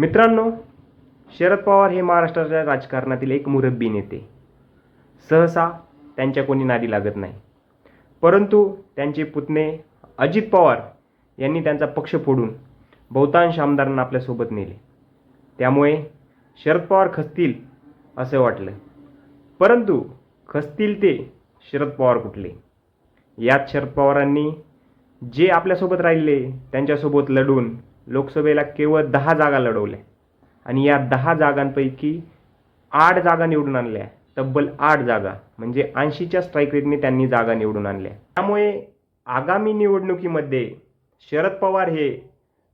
मित्रांनो शरद पवार हे महाराष्ट्राच्या राजकारणातील एक मुरब्बी नेते. सहसा त्यांच्या कोणी नादी लागत नाही. परंतु त्यांचे पुतणे अजित पवार यांनी त्यांचा पक्ष फोडून बहुतांश आमदारांना आपल्यासोबत नेले. त्यामुळे शरद पवार खचतील असं वाटलं. परंतु खचतील ते शरद पवार कुठले? यात शरद पवारांनी जे आपल्यासोबत राहिले त्यांच्यासोबत लढून लोकसभेला केवळ दहा जागा लढवल्या. आणि या दहा जागांपैकी आठ जागा निवडून आणल्या. तब्बल आठ जागा म्हणजे ऐंशीच्या स्ट्राईक रेटने त्यांनी जागा निवडून आणल्या. त्यामुळे आगामी निवडणुकीमध्ये शरद पवार हे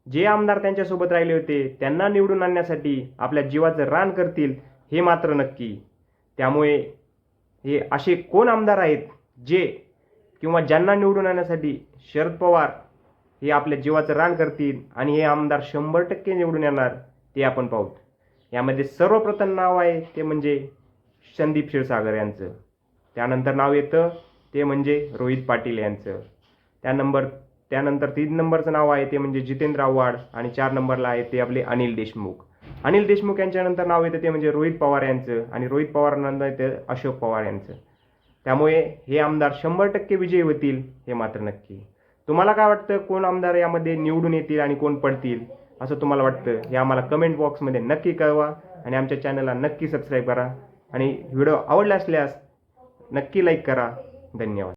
जे आमदार त्यांच्यासोबत राहिले होते त्यांना निवडून आणण्यासाठी आपल्या जीवाचं रान करतील हे मात्र नक्की. त्यामुळे हे असे कोण आमदार आहेत जे किंवा ज्यांना निवडून आणण्यासाठी शरद पवार हे आपल्या जीवाचं रान करतील आणि हे आमदार शंभर टक्के निवडून येणार ते आपण पाहू. यामध्ये सर्वप्रथम नाव आहे ते म्हणजे संदीप क्षीरसागर यांचं. त्यानंतर नाव येतं ते म्हणजे रोहित पाटील यांचं. त्या नंबर त्यानंतर तीन नंबरचं नाव आहे ते म्हणजे जितेंद्र आव्हाड आणि चार नंबरला आहे ते आपले अनिल देशमुख. अनिल देशमुख यांच्यानंतर नाव येतं ते म्हणजे रोहित पवार यांचं आणि रोहित पवारांनंतर येतं अशोक पवार यांचं. त्यामुळे हे आमदार शंभर टक्के विजयी होतील हे मात्र नक्की. तुम्हाला काय वाटतं? कोण आमदार यामध्ये निवडून येतील आणि कोण पडतील? असं तुम्हाला वाटतं? हे आम्हाला कमेंट बॉक्समध्ये नक्की कळवा आणि आमच्या चॅनलला नक्की सबस्क्राईब करा. आणि व्हिडिओ आवडला असल्यास नक्की लाईक करा. धन्यवाद.